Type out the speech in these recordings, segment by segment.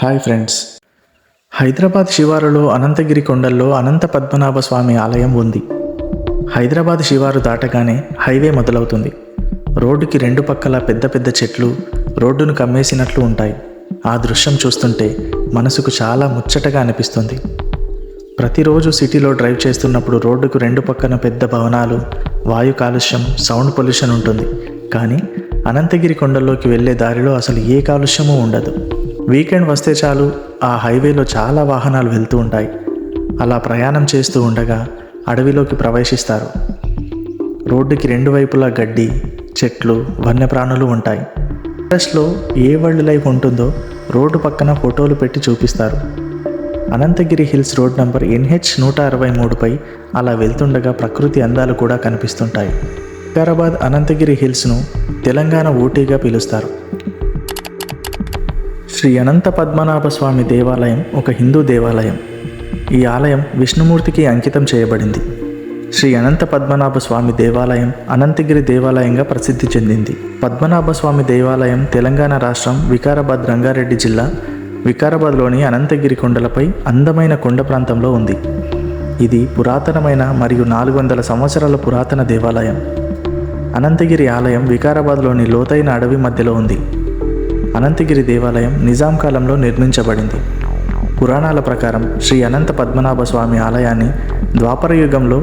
Hi friends Hyderabad శివారులో అనంతగిరి కొండల్లో అనంత పద్మనాభ స్వామి ఆలయం ఉంది. హైదరాబాద్ శివారు దాటగానే హైవే మొదలవుతుంది. రోడ్డుకి రెండు పక్కల పెద్ద పెద్ద చెట్లు రోడ్డును కమ్మేసినట్లు ఉంటాయి. ఆ దృశ్యం చూస్తుంటే మనసుకు చాలా ముచ్చటగా అనిపిస్తుంది. ప్రతిరోజు సిటీలో డ్రైవ్ చేస్తున్నప్పుడు రోడ్డుకు రెండు పక్కన పెద్ద భవనాలు వాయు కాలుష్యం సౌండ్ పొల్యూషన్ ఉంటుంది. కానీ అనంతగిరి కొండల్లోకి వెళ్ళే దారిలో అసలు ఏ కాలుష్యమూ ఉండదు. వీకెండ్ వస్తే చాలు ఆ హైవేలో చాలా వాహనాలు వెళ్తూ ఉంటాయి. అలా ప్రయాణం చేస్తూ ఉండగా అడవిలోకి ప్రవేశిస్తారు. రోడ్డుకి రెండు వైపులా గడ్డి చెట్లు వన్యప్రాణులు ఉంటాయి. ఫారెస్ట్లో ఏ వరల్డ్ లైఫ్ ఉంటుందో రోడ్డు పక్కన ఫోటోలు పెట్టి చూపిస్తారు. Ananthagiri hills road number NH నూట అరవై మూడుపై అలా వెళ్తుండగా ప్రకృతి అందాలు కూడా కనిపిస్తుంటాయి. వికారాబాద్ అనంతగిరి హిల్స్ను తెలంగాణ ఊటీగా పిలుస్తారు. శ్రీ అనంత పద్మనాభ స్వామి దేవాలయం ఒక హిందూ దేవాలయం. ఈ ఆలయం విష్ణుమూర్తికి అంకితం చేయబడింది. శ్రీ అనంత పద్మనాభ స్వామి దేవాలయం అనంతగిరి దేవాలయంగా ప్రసిద్ధి చెందింది. పద్మనాభ స్వామి దేవాలయం తెలంగాణ రాష్ట్రం వికారాబాద్ రంగారెడ్డి జిల్లా వికారాబాద్లోని అనంతగిరి కొండలపై అందమైన కొండ ప్రాంతంలో ఉంది. ఇది పురాతనమైన మరియు నాలుగు వందల సంవత్సరాల పురాతన దేవాలయం. అనంతగిరి ఆలయం వికారాబాద్లోని లోతైన అడవి మధ్యలో ఉంది. అనంతగిరి దేవాలయం నిజాం కాలంలో నిర్మించబడింది. పురాణాల ప్రకారం శ్రీ అనంత పద్మనాభ స్వామి ఆలయాన్ని ద్వాపర యుగంలో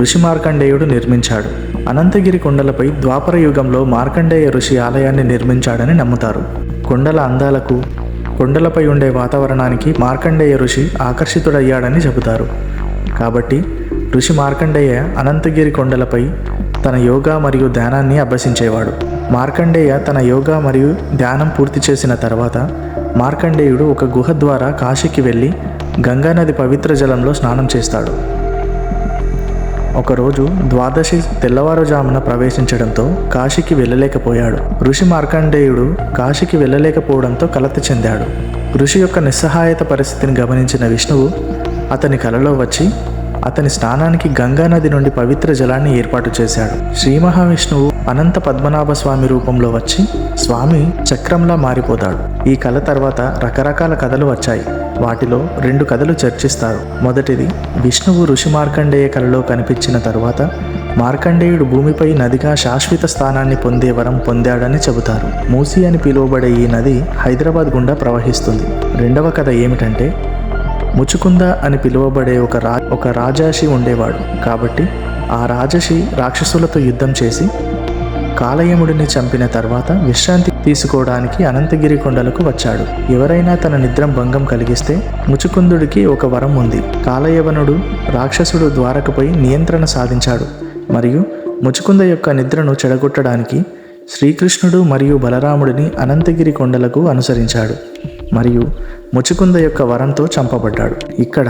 ఋషి మార్కండేయుడు నిర్మించాడు. అనంతగిరి కొండలపై ద్వాపర యుగంలో మార్కండేయ ఋషి ఆలయాన్ని నిర్మించాడని నమ్ముతారు. కొండల అందాలకు కొండలపై ఉండే వాతావరణానికి మార్కండేయ ఋషి ఆకర్షితుడయ్యాడని చెబుతారు. కాబట్టి ఋషి మార్కండేయ అనంతగిరి కొండలపై తన యోగా మరియు ధ్యానాన్ని అభ్యసించేవాడు. మార్కండేయ తన యోగా మరియు ధ్యానం పూర్తి చేసిన తర్వాత మార్కండేయుడు ఒక గుహ ద్వారా కాశీకి వెళ్ళి గంగానది పవిత్ర జలంలో స్నానం చేస్తాడు. ఒకరోజు ద్వాదశి తెల్లవారుజామున ప్రవేశించడంతో కాశీకి వెళ్ళలేకపోయాడు. ఋషి మార్కండేయుడు కాశీకి వెళ్ళలేకపోవడంతో కలత చెందాడు. ఋషి యొక్క నిస్సహాయత పరిస్థితిని గమనించిన విష్ణువు అతని కలలో వచ్చి అతని స్నానానికి గంగా నది నుండి పవిత్ర జలాన్ని ఏర్పాటు చేశాడు. శ్రీ మహావిష్ణువు అనంత పద్మనాభ స్వామి రూపంలో వచ్చి స్వామి చక్రంలా మారిపోతాడు. ఈ కళ తర్వాత రకరకాల కథలు వచ్చాయి. వాటిలో రెండు కథలు చర్చిస్తారు. మొదటిది విష్ణువు ఋషి మార్కండేయ కళలో కనిపించిన తరువాత మార్కండేయుడు భూమిపై నదిగా శాశ్వత స్థానాన్ని పొందే వరం పొందాడని చెబుతారు. మూసి అని పిలువబడే ఈ నది హైదరాబాద్ గుండా ప్రవహిస్తుంది. రెండవ కథ ఏమిటంటే ముచుకుంద అని పిలువబడే ఒక రా ఒక రాజాషి ఉండేవాడు. కాబట్టి ఆ రాజషి రాక్షసులతో యుద్ధం చేసి కాలయముడిని చంపిన తర్వాత విశ్రాంతి తీసుకోవడానికి అనంతగిరి కొండలకు వచ్చాడు. ఎవరైనా తన నిద్ర భంగం కలిగిస్తే ముచుకుందుడికి ఒక వరం ఉంది. కాలయవనుడు రాక్షసుడు ద్వారకపై నియంత్రణ సాధించాడు. మరియు ముచుకుంద యొక్క నిద్రను చెడగొట్టడానికి శ్రీకృష్ణుడు మరియు బలరాముడిని అనంతగిరి కొండలకు అనుసరించాడు. మరియు ముచుకుంద యొక్క వరంతో చంపబడ్డాడు. ఇక్కడ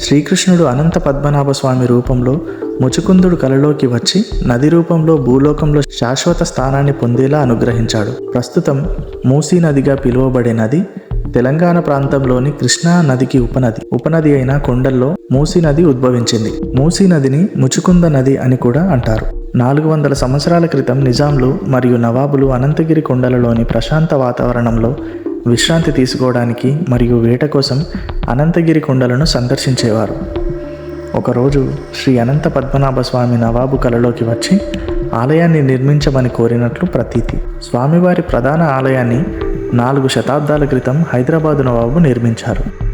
శ్రీకృష్ణుడు అనంత పద్మనాభ స్వామి రూపంలో ముచుకుందుడు కలలోకి వచ్చి నది రూపంలో భూలోకంలో శాశ్వత స్థానాన్ని పొందేలా అనుగ్రహించాడు. ప్రస్తుతం మూసీ నదిగా పిలువబడే నది తెలంగాణ ప్రాంతంలోని కృష్ణా నదికి ఉపనది. ఉపనది అయిన కొండల్లో మూసీ నది ఉద్భవించింది. మూసీ నదిని ముచుకుంద నది అని కూడా అంటారు. నాలుగు వందల సంవత్సరాల క్రితం నిజాంలు మరియు నవాబులు అనంతగిరి కొండలలోని ప్రశాంత వాతావరణంలో విశ్రాంతి తీసుకోవడానికి మరియు వేట కోసం అనంతగిరి కొండలను సందర్శించేవారు. ఒకరోజు శ్రీ అనంత పద్మనాభ స్వామి నవాబు కలలోకి వచ్చి ఆలయాన్ని నిర్మించమని కోరినట్లు ప్రతీతి. స్వామివారి ప్రధాన ఆలయాన్ని నాలుగు శతాబ్దాల క్రితం హైదరాబాదు నవాబు నిర్మించారు.